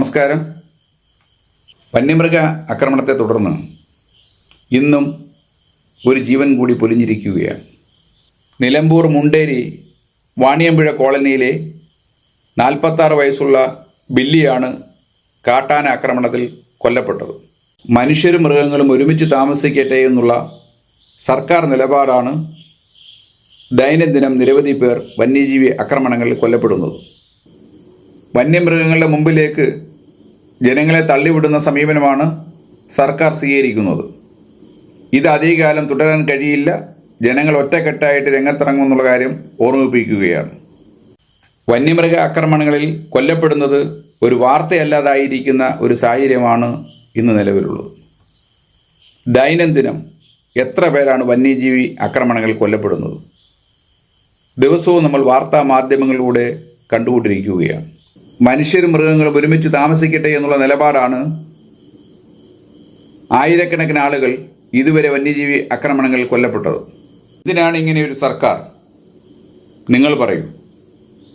നമസ്കാരം. വന്യമൃഗ ആക്രമണത്തെ തുടർന്ന് ഇന്നും ഒരു ജീവൻ കൂടി പൊലിഞ്ഞിരിക്കുകയാണ്. നിലമ്പൂർ മുണ്ടേരി വാണിയമ്പുഴ കോളനിയിലെ നാൽപ്പത്താറ് വയസ്സുള്ള ബില്ലിയാണ് കാട്ടാന ആക്രമണത്തിൽ കൊല്ലപ്പെട്ടത്. മനുഷ്യരും മൃഗങ്ങളും ഒരുമിച്ച് താമസിക്കട്ടെ എന്നുള്ള സർക്കാർ നിലപാടാണ് ദൈനംദിനം നിരവധി പേർ വന്യജീവി ആക്രമണങ്ങളിൽ കൊല്ലപ്പെടുന്നത്. വന്യമൃഗങ്ങളുടെ മുമ്പിലേക്ക് ജനങ്ങളെ തള്ളിവിടുന്ന സമീപനമാണ് സർക്കാർ സ്വീകരിക്കുന്നത്. ഇത് അധികകാലം തുടരാൻ കഴിയില്ല. ജനങ്ങൾ ഒറ്റക്കെട്ടായിട്ട് രംഗത്തിറങ്ങുമെന്നുള്ള കാര്യം ഓർമ്മിപ്പിക്കുകയാണ്. വന്യമൃഗ ആക്രമണങ്ങളിൽ കൊല്ലപ്പെടുന്നത് ഒരു വാർത്തയല്ലാതായിരിക്കുന്ന ഒരു സാഹചര്യമാണ് ഇന്ന് നിലവിലുള്ളത്. ദൈനംദിനം എത്ര പേരാണ് വന്യജീവി ആക്രമണങ്ങളിൽ കൊല്ലപ്പെടുന്നത്? ദിവസവും നമ്മൾ വാർത്താ മാധ്യമങ്ങളിലൂടെ കണ്ടുകൊണ്ടിരിക്കുകയാണ്. മനുഷ്യരും മൃഗങ്ങളും ഒരുമിച്ച് താമസിക്കട്ടെ എന്നുള്ള നിലപാടാണ് ആയിരക്കണക്കിന് ആളുകൾ ഇതുവരെ വന്യജീവി ആക്രമണങ്ങളിൽ കൊല്ലപ്പെട്ടത്. ഇതിനാണ് ഇങ്ങനെ ഒരു സർക്കാർ. നിങ്ങൾ പറയൂ.